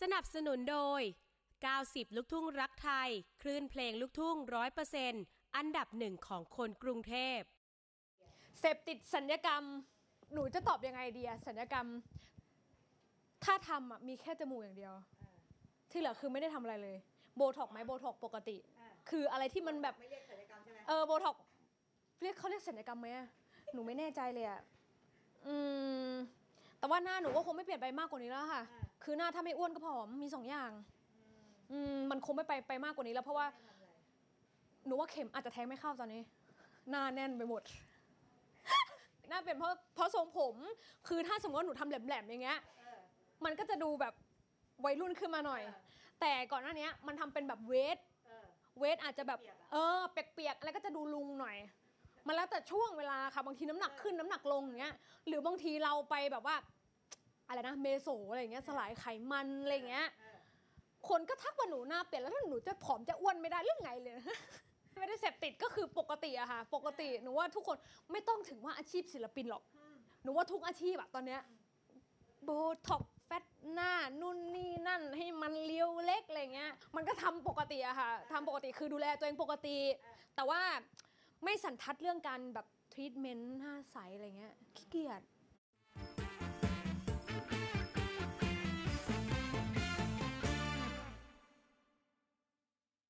สนับสนุนโดย 90 ลูกทุ่งรักไทย คลื่นเพลงลูกทุ่งร้อยเปอร์เซ็นต์อันดับหนึ่งของคนกรุงเทพ เสพติดสัญญกรรม หนูจะตอบยังไงดีอะสัญญกรรม ถ้าทำอะมีแค่จมูกอย่างเดียว ที่เหลือคือไม่ได้ทำอะไรเลย โบท็อกไหมโบท็อกปกติอ่าคืออะไรที่มันแบบไม่เรียกศัลยกรรมใช่ไหมเออโบท็อกเรียกเขาเรียกสัญญกรรมไหมอะหนูไม่แน่ใจเลยอะอืมแต่ว่าหน้าหนูก็คงไม่เปลี่ยนไปมากกว่านี้แล้วค่ะ คือหน้าถ้าไม่อ้วนก็ผอมมีสองอย่างอืมมันคงไม่ไปไปมากกว่านี้แล้วเพราะว่าไม่ทำอะไรหนูว่าเข็มอาจจะแทงไม่เข้าตอนนี้ หน้าแน่นไปหมดน่าเป็นเพราะเพราะทรงผม คือถ้าสมมติว่าหนูทำแหลมๆอย่างเงี้ยเออมันก็จะดูแบบวัยรุ่นขึ้นมาหน่อยเออแต่ก่อนหน้านี้มันทำเป็นแบบเวทเออเวทอาจจะแบบเปียกๆอะเออ เปียกๆ แล้วก็จะดูลุงหน่อย มันแล้วแต่ช่วงเวลาค่ะ บางทีน้ำหนักขึ้นน้ำหนักลงอย่างเงี้ย หรือบางทีเราไปแบบว่า อะไรนะเมโซอะไรอย่างเงี้ยสลายไขมันอะไรอย่างเงี้ยเออคนก็ทักว่าหนูหน้าเปลี่ยนแล้วถ้าหนูจะผอมจะอ้วนไม่ได้เรื่องไงเลยไม่ได้เสพติดก็คือปกติอะค่ะ ปกติหนูว่าทุกคนไม่ต้องถึงว่าอาชีพศิลปินหรอกอืมหนูว่าทุกอาชีพอะตอนเนี้ยโบท็อกแฟตหน้านู่นนี่นั่นให้มันเลี้ยวเล็กอะไรเงี้ยมันก็ทำปกติอะค่ะทำปกติคือดูแลตัวเองปกติ แต่ว่าไม่สันทัดเรื่องการแบบทรีทเมนต์หน้าใสอะไรเงี้ยขี้เกียจ